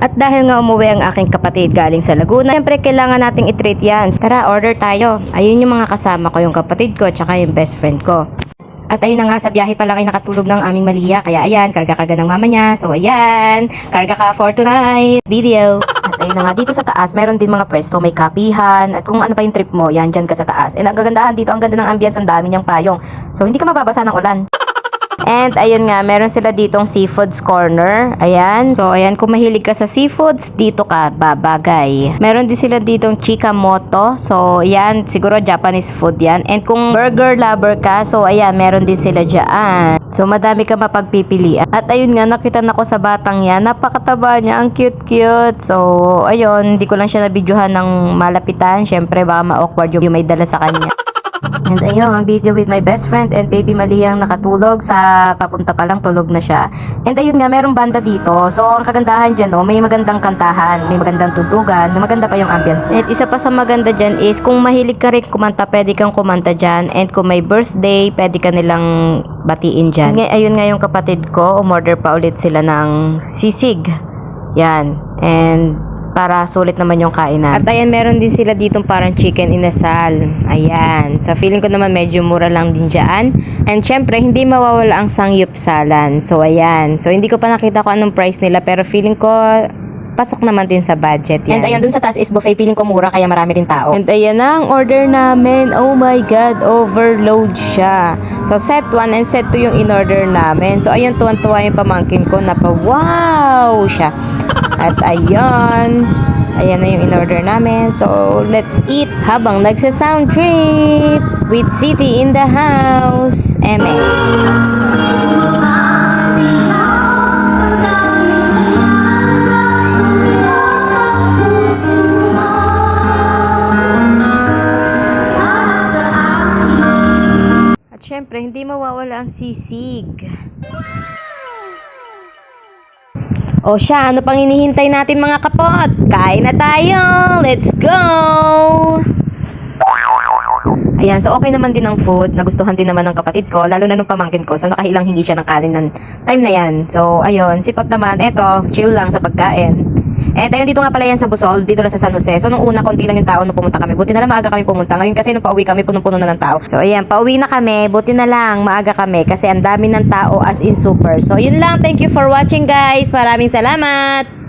At dahil nga umuwi ang aking kapatid galing sa Laguna, syempre kailangan nating i-treat yan. Tara, order tayo. Ayun yung mga kasama ko, yung kapatid ko, tsaka yung best friend ko. At ayun na nga, sa biyahe pa lang ay nakatulog ng aming Malia. Kaya ayan, karga-karga ng mama niya. So ayan, karga ka for tonight video. At ayun na nga, dito sa taas, meron din mga pwesto, may kapihan. At kung ano pa yung trip mo, yan, dyan ka sa taas. And ang gagandahan dito, ang ganda ng ambience, ang dami niyang payong. So hindi ka mababasa ng ulan. And ayun nga, meron sila ditong seafoods corner. Ayan. So ayan, kung mahilig ka sa seafoods, dito ka babagay. Meron din sila ditong chika moto. So ayan, siguro Japanese food yan. And kung burger lover ka, so ayan, meron din sila dyan. So madami ka mapagpipilian. At ayun nga, nakita na ko sa batang yan. Napakataba niya, ang cute-cute. So ayun, hindi ko lang siya nabidyohan ng malapitan. Syempre, baka ma-awkward yung may dala sa kanya. And ayun, ang video with my best friend and baby Maliyang nakatulog sa papunta pa lang tulog na siya. And ayun nga, merong banda dito. So, ang kagandahan dyan, no, may magandang kantahan, may magandang tuntugan, maganda pa yung ambience. At isa pa sa maganda dyan is, kung mahilig ka rin kumanta, pwede kang kumanta dyan. And kung may birthday, pwede ka nilang batiin dyan. Ngay, ayun nga yung kapatid ko, umorder pa ulit sila ng sisig. Yan. And para sulit naman yung kainan. At ayan, meron din sila ditong parang chicken inasal. Ayan. So, feeling ko naman medyo mura lang din dyan. And syempre, hindi mawawala ang sangyupsalan. So, ayan. So, hindi ko pa nakita kung anong price nila. Pero feeling ko, pasok naman din sa budget yan. And ayun, dun sa taas is buffet. Feeling ko mura, kaya marami rin tao. And ayan na ang order namin. Oh my God, overload siya. So, set 1 and set 2 yung in-order namin. So, ayun, tuwan-tuwa yung pamangkin ko na pa wow siya. At ayun, ayan na yung in-order namin. So, let's eat habang nagsa-sound trip with City in the house. MX. Syempre, hindi mawawala ang sisig. O siya, ano pang hinihintay natin mga kapot? Kain na tayo! Let's go! Ayan, so okay naman din ang food. Nagustuhan din naman ng kapatid ko, lalo na nung pamangkin ko. So nakahilang hingi siya ng kanin ng time na yan. So ayun, sipot naman. Eto, chill lang sa pagkain. And ayun, dito nga pala yan sa Busol, dito lang sa San Jose. So nung una, konti lang yung tao nung pumunta kami. Buti na lang maaga kami pumunta. Ngayon kasi nung pauwi kami, punong-puno na ng tao. So ayan, pauwi na kami. Buti na lang, maaga kami. Kasi ang dami ng tao as in super. So yun lang, thank you for watching guys. Maraming salamat!